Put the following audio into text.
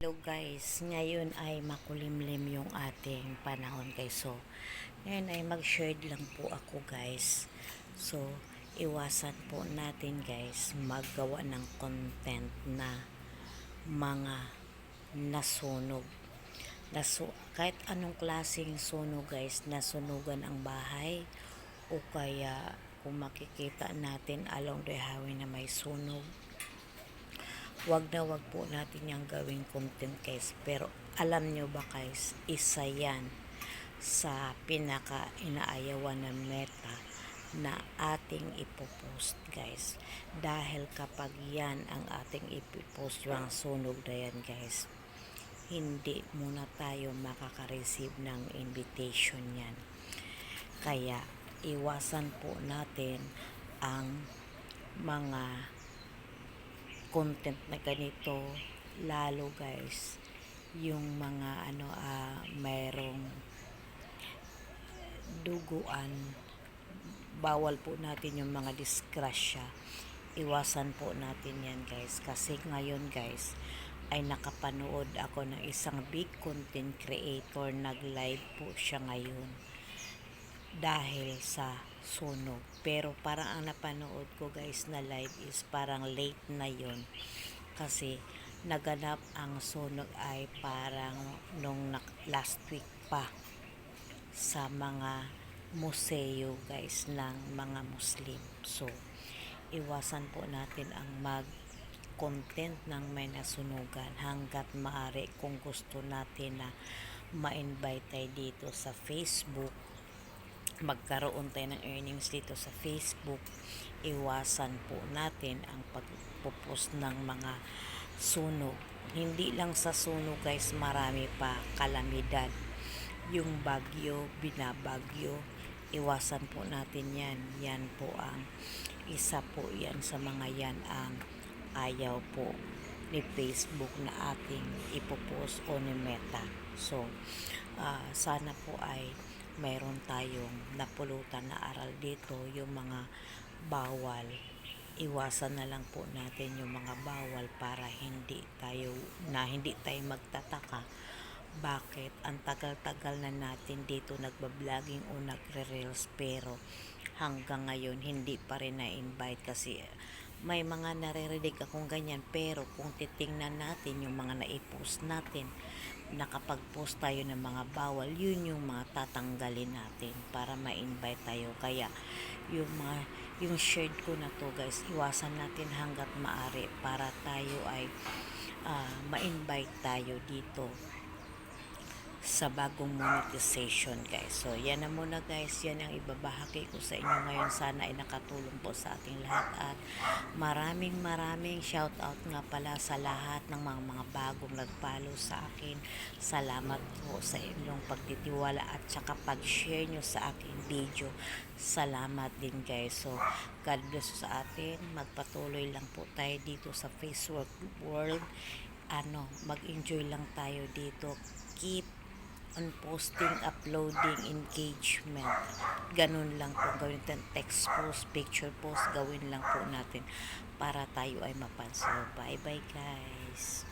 Hello guys, ngayon ay makulimlim yung ating panahon guys. So, ngayon ay mag-share lang po ako guys. So, iwasan po natin guys maggawa ng content na mga nasunog. Nasu kahit anong klaseng sunog guys, nasunugan ang bahay o kaya kung makikita natin along the highway na may sunog wag na wag po natin yung gawing content guys. Pero alam nyo ba guys, isa yan sa pinaka inaayawan ng meta na ating ipopost guys. Dahil kapag yan ang ating ipopost yung sunog na yan guys, hindi muna tayo makaka-receive ng invitation yan. Kaya iwasan po natin ang mga content na ganito lalo guys yung mga ano ah mayroong duguan. Bawal po natin yung mga disgrasya. Iwasan po natin yan guys. Kasi ngayon guys ay nakapanood ako ng isang big content creator. Nag live po siya ngayon dahil sa sunog. Pero parang ang napanood ko guys na live is parang late na yon kasi naganap ang sunog ay parang nung last week pa sa mga museo guys ng mga Muslim. So, iwasan po natin ang mag content ng may nasunugan hanggat maaari kung gusto natin na ma-invite tayo dito sa Facebook magkaroon tayo ng earnings dito sa Facebook, iwasan po natin ang pagpupost ng mga sunog. Hindi lang sa sunog guys, marami pa kalamidad. Yung bagyo, binabagyo, iwasan po natin yan. Yan po ang isa po yan sa mga yan ang ayaw po ni Facebook na ating ipopost o ni Meta. So, uh, sana po ay mayroon tayong napulutan na aral dito, yung mga bawal. Iwasan na lang po natin yung mga bawal para hindi tayo, na hindi tayo magtataka bakit ang tagal-tagal na natin dito nagbabloging o nagre-reels pero hanggang ngayon hindi pa rin na-invite kasi may mga naririnig akong ganyan pero kung titingnan natin yung mga na-post natin nakapag-post tayo ng mga bawal, yun yung mga tatanggalin natin para ma-invite tayo. Kaya, yung mga, yung shared ko na to guys, iwasan natin hanggat maari para tayo ay uh, ma-invite tayo dito sa bagong monetization guys. So yan na muna guys, yan ang ibabahagi ko sa inyo ngayon. Sana ay nakatulong po sa ating lahat at maraming maraming shout out nga pala sa lahat ng mga mga bagong nagpalo sa akin. Salamat po sa inyong pagtitiwala at saka pag-share nyo sa aking video. Salamat din guys. So God bless sa atin. Magpatuloy lang po tayo dito sa Facebook world. Ano, mag-enjoy lang tayo dito. Keep on posting, uploading, engagement. Ganun lang po gawin natin. Text post, picture post, gawin lang po natin para tayo ay mapansin. Bye-bye guys!